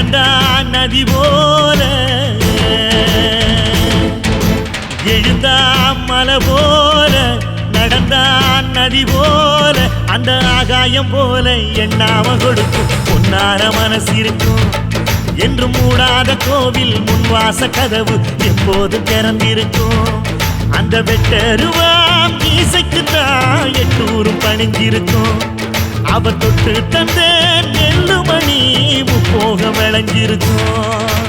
நடந்தா நதி போல. எழுந்தா மலை போல. நடந்தா நதி போல. அந்த ஆகாயம் போல எண்ணாம கொடுக்கும். பொன்னார மனசு இருக்கும். என்று மூடாத கோவில் முன்வாச கதவு எப்போது திறந்திருக்கும்? அந்த வெட்டருவாம் இசைக்கு தான் எட்டூரும் பணிஞ்சிருக்கும் அவ தொட்டு தந்தே நெல்லுமணி போக விளைஞ்சிருக்கும்.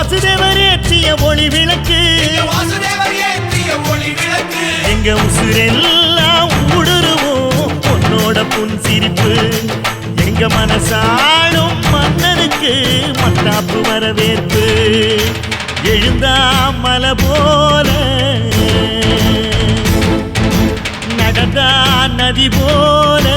வாசுதேவர் ஏற்றிய ஒளி விளக்கு. எங்க உசுரெல்லாம் ஊடுருவோம் பொன்னோட புன் சிரிப்பு. எங்க மனசாலும் மன்னனுக்கு மத்தாப்பு வரவேற்பு. எழுந்தா மலை போல. நடந்தா நதி போல.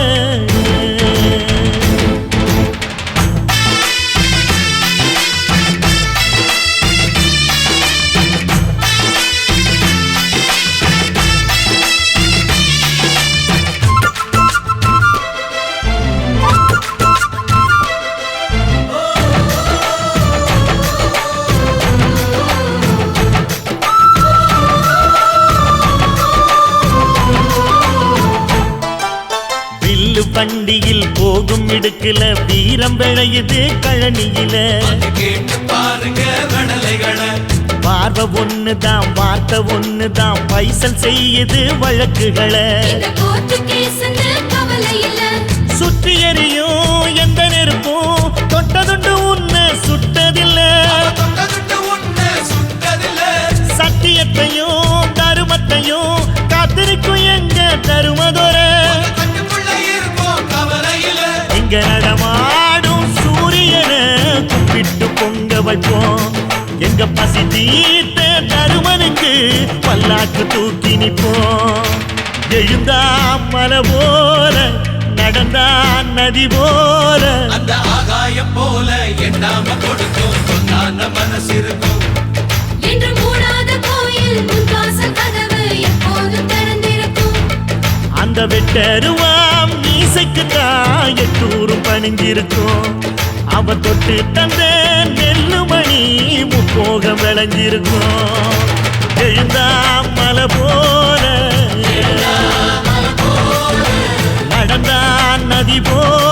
வண்டியில் போகும் இடுக்குல வீரம் விளையுது கழனியில. பாருங்க பார்வை ஒண்ணுதான் வார்த்தை ஒண்ணுதான் பைசல் செய்யுது வழக்குகளை. சுற்றி எறியும் எந்த நெருப்பும் தொட்டதுண்டு உன்னை சுட்டதில்ல. சத்தியத்தையும் தருமத்தையும் காத்திருக்கும் எங்க தருமதொர? இங்க நடமாடும் சூரியனை கும்பிட்டு பொங்க வைப்போம். எங்க பசி தீர்த்த தருமனுக்கு பல்லாக்கு தூக்கி நிப்போம் எழுந்தா மலை போல நடந்தா நதி போல. அந்த ஆகாயம் போல எண்ணாம கொடுக்கும் பொன்னான மனசு இருக்கும் என்று மூடாத கோயில் முன்வாசல் கதவு எப்போதும் திறந்திருக்கும். அந்த வெட்டருவாம் அவளுக்கு தான் எட்டூரும் பணிஞ்சிருக்கும் அவ தொட்டு தந்த நெல்லு மணி முப்போகம் விளைஞ்சிருக்கும். எழுந்தா மலை போல நடந்தா நதி போல